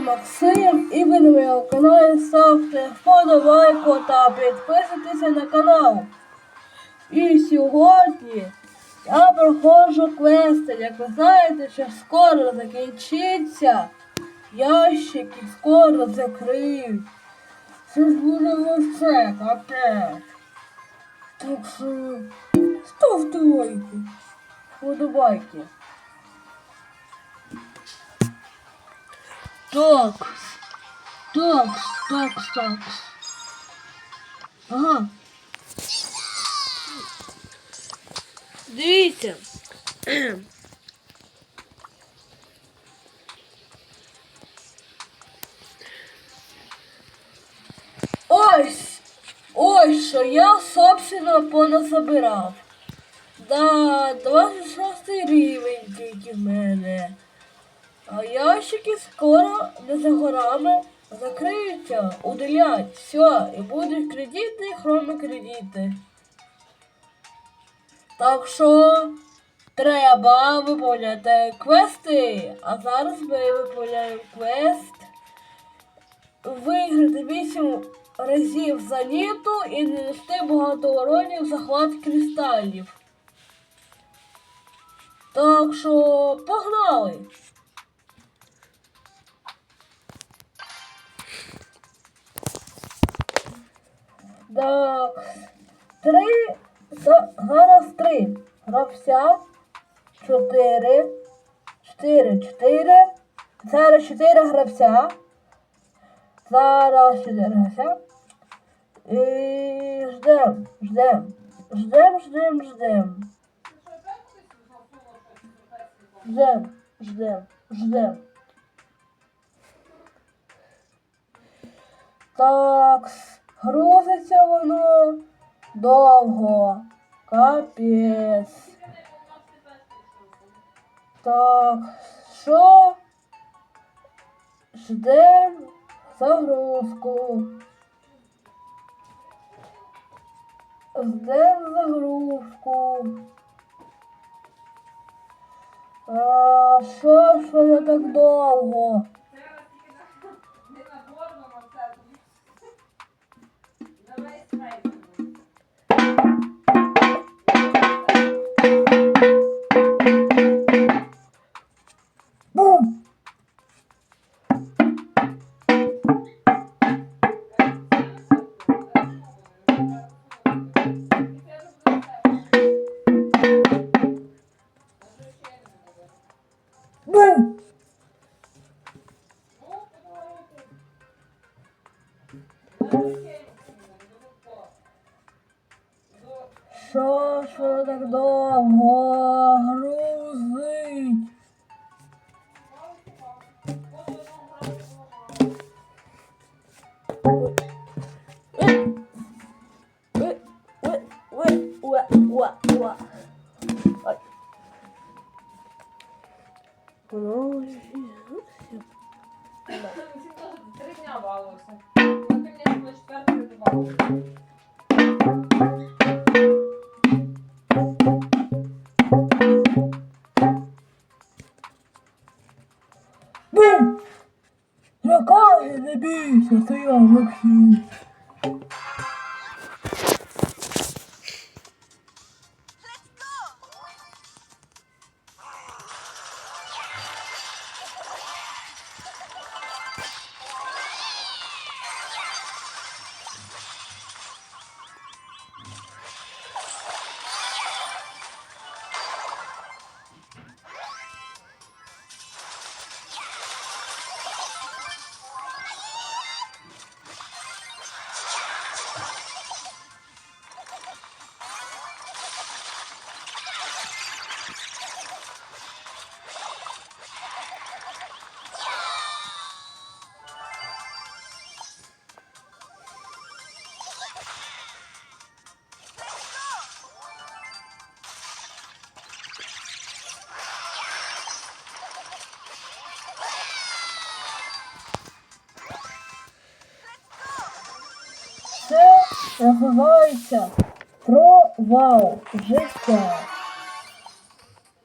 Максим і ви на моєму каналі ставте вподобайку та підписуйтеся на канал. І сьогодні я проходжу квести. Як ви знаєте, що скоро закінчиться. Ящики скоро закриють. Це ж буде все, капець. Так що ставте лайки, вподобайки. Так. Так, так, так. Ага. Дивіться. Ось, ось що я, собственно, понасобирав. Да, 26 рівень тільки в мене. А ящики скоро не за горами закриються, удалять, все, і будуть кредити, хроми кредити. Так що треба виповняти квести. А зараз ми виповняємо квест. Виграти 8 разів за літу і не нести багато уронів захват кристалів. Так що погнали! Так. Три. Зараз три. Гравця. Чотири. Чотири. Чотири. Зараз чотири гравця. Зараз чотири гравця. І ждем. Ждем. Ждем, ждем, ждем. Ждем. Ждем. Ждем. Так, грузиться воно довго. Капець. Так, що? Ждем загрузку. Ждем загрузку. А, що ж воно так довго? Що ж так довго грузить? Три дня валося. А ти Називається провал життя.